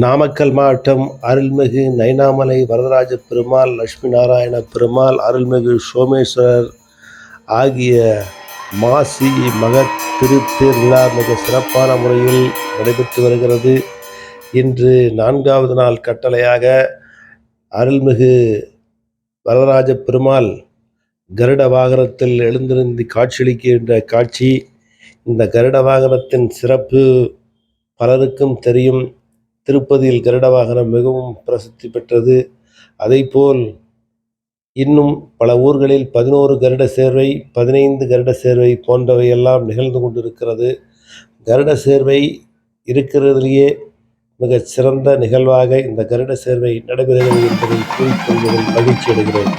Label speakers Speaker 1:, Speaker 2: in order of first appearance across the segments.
Speaker 1: நாமக்கல் மாவட்டம் அருள்மிகு நைனாமலை வரதராஜ பெருமாள் லட்சுமி நாராயண பெருமாள் அருள்மிகு சோமேஸ்வரர் ஆகிய மாசி மகத் திருத்தேர் விழா மிக சிறப்பான முறையில் நடைபெற்று வருகிறது. இன்று நான்காவது நாள் கட்டளையாக அருள்மிகு வரதராஜ பெருமாள் கருட வாகனத்தில் எழுந்திருந்து காட்சியளிக்கின்ற காட்சி இந்த கருட வாகனத்தின் சிறப்பு பலருக்கும் தெரியும். திருப்பதியில் கருட வாகனம் மிகவும் பிரசித்தி பெற்றது. அதைப்போல் இன்னும் பல ஊர்களில் பதினோரு கருட சேர்வை பதினைந்து கருட சேர்வை போன்றவையெல்லாம் நிகழ்ந்து கொண்டிருக்கிறது. கருட சேர்வை இருக்கிறதிலேயே மிகச் சிறந்த நிகழ்வாக இந்த கருட சேர்வை நடைபெறுகிறது என்பதை கூறிக்கொள்வதில் மகிழ்ச்சி அடைகிறேன்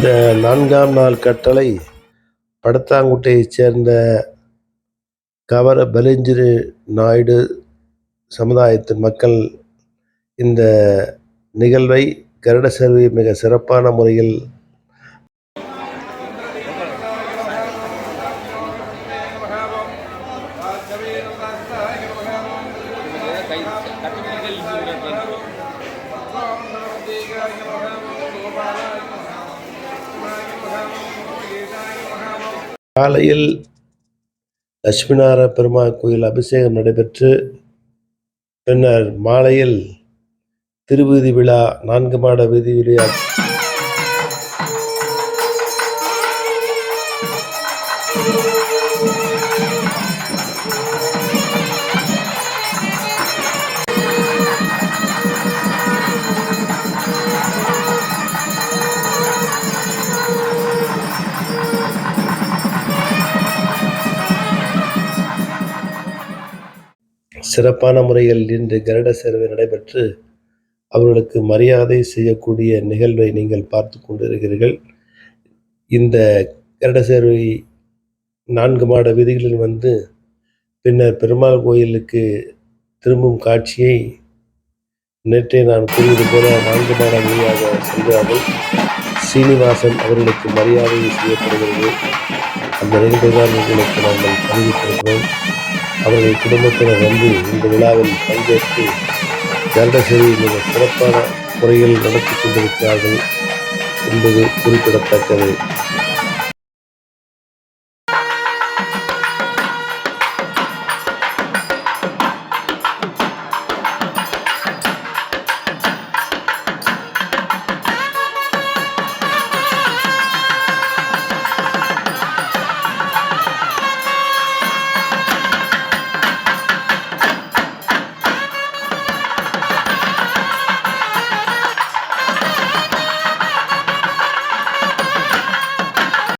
Speaker 1: இந்த நான்காம் நாள் கட்டளை படத்தாங்குட்டையைச் சேர்ந்த கவர பலிஞ்சிரு நாயுடு சமுதாயத்தின் மக்கள் இந்த நிகழ்வை கருட சேவை மிக சிறப்பான முறையில் காலையில் லட்சுமிநார பெருமாள் கோயில் அபிஷேகம் நடைபெற்று பின்னர் மாலையில் திருவீதி விழா நான்கு மாட வீதி விழா. சிறப்பான முறையில் இன்று கருட சேவை நடைபெற்று அவர்களுக்கு மரியாதை செய்யக்கூடிய நிகழ்வை நீங்கள் பார்த்து கொண்டிருக்கிறீர்கள். இந்த கருட சேவை நான்கு மாட வீதிகளில் வந்து பின்னர் பெருமாள் கோயிலுக்கு திரும்பும் காட்சியை நேற்றே நான் கூறியது போல நான்கு மாட வழியாக செல்கிறார்கள் சீனிவாசன் அவர்களுக்கு மரியாதை செய்யப்படுகிறது. அந்த நிகழ்வுதான் உங்களுக்கு நாங்கள் அறிவித்திருக்கிறோம் அவர்கள் குடும்பத்தினர் வந்து இந்த விழாவில் பங்கேற்று கருடசேரி மிக சிறப்பான முறையில் நடத்தி கொண்டிருக்கிறார்கள் என்பது குறிப்பிடத்தக்கது.